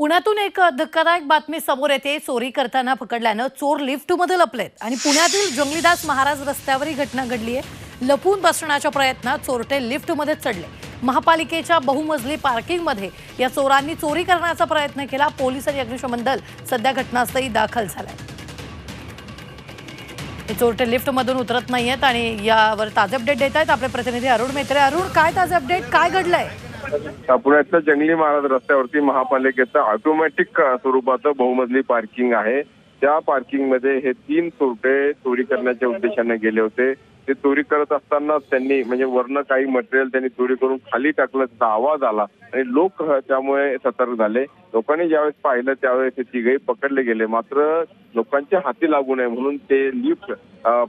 पुण्यातून एक धक्कादायक बातमी समोर येते. चोरी करताना पकडल्यानं चोर लिफ्टमध्ये लपलेत. आणि पुण्यातील जंगलीदास महाराज रस्त्यावर ही घटना घडली आहे. लपून बसण्याच्या प्रयत्नात चोरटे लिफ्टमध्ये चढले. महापालिकेच्या बहुमजली पार्किंगमध्ये या चोरांनी चोरी करण्याचा प्रयत्न केला. पोलीस आणि अग्निशमन दल सध्या घटनास्थळी दाखल झालाय. हे चोरटे लिफ्टमधून उतरत नाहीयेत आणि यावर ताजे अपडेट देत आहेत आपले प्रतिनिधी अरुण मेत्रे. अरुण काय ताजे अपडेट? काय घडलंय? पुण्यातल्या जंगली महाराज रस्त्यावरती महापालिकेचं ऑटोमॅटिक स्वरूपाचं बहुमजली पार्किंग आहे. त्या पार्किंगमध्ये हे तीन चोरटे चोरी करण्याच्या उद्देशाने गेले होते. ते चोरी करत असताना त्यांनी म्हणजे वरनं काही मटेरियल त्यांनी चोरी करून खाली टाकलं त्याचा आवाज आला आणि लोक त्यामुळे सतर्क झाले. लोकांनी ज्यावेळेस पाहिलं त्यावेळेस हे तिघही पकडले गेले. मात्र लोकांच्या हाती लागू नये म्हणून ते लिफ्ट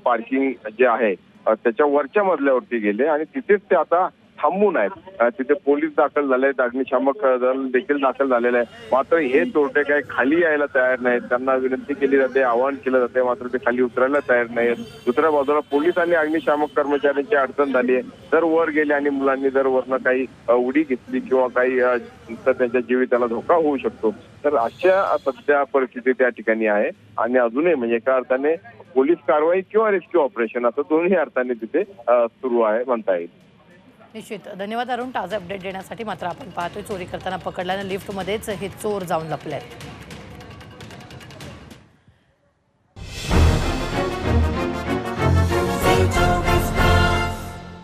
पार्किंग जे आहे त्याच्या वरच्या मजल्यावरती गेले आणि तिथेच ते आता थांबून आहेत. तिथे पोलीस दाखल झाले आहेत. अग्निशामक दल देखील दाखल झालेलं आहे मात्र हे चोरटे काही खाली यायला तयार नाहीत. त्यांना विनंती केली जाते आवाहन केलं जाते. मात्र ते खाली उतरायला तयार नाहीत. दुसऱ्या बाजूला पोलीस आणि अग्निशामक कर्मचाऱ्यांची अडचण झाली आहे. जर वर गेले आणि मुलांनी जर वरनं काही उडी घेतली किंवा काही तर त्यांच्या जीविताला धोका होऊ शकतो. तर अशा सध्या परिस्थिती त्या ठिकाणी आहे. आणि अजूनही म्हणजे एका अर्थाने पोलीस कारवाई किंवा रेस्क्यू ऑपरेशन असं दोन्ही अर्थाने तिथे सुरू आहे म्हणता येईल. निश्चित. धन्यवाद अरुण. ताजे अपडेट देण्यासाठी मात्र आपण पाहतोय चोरी करताना पकडल्यानं लिफ्टमध्येच हे चोर जाऊन लपले आहेत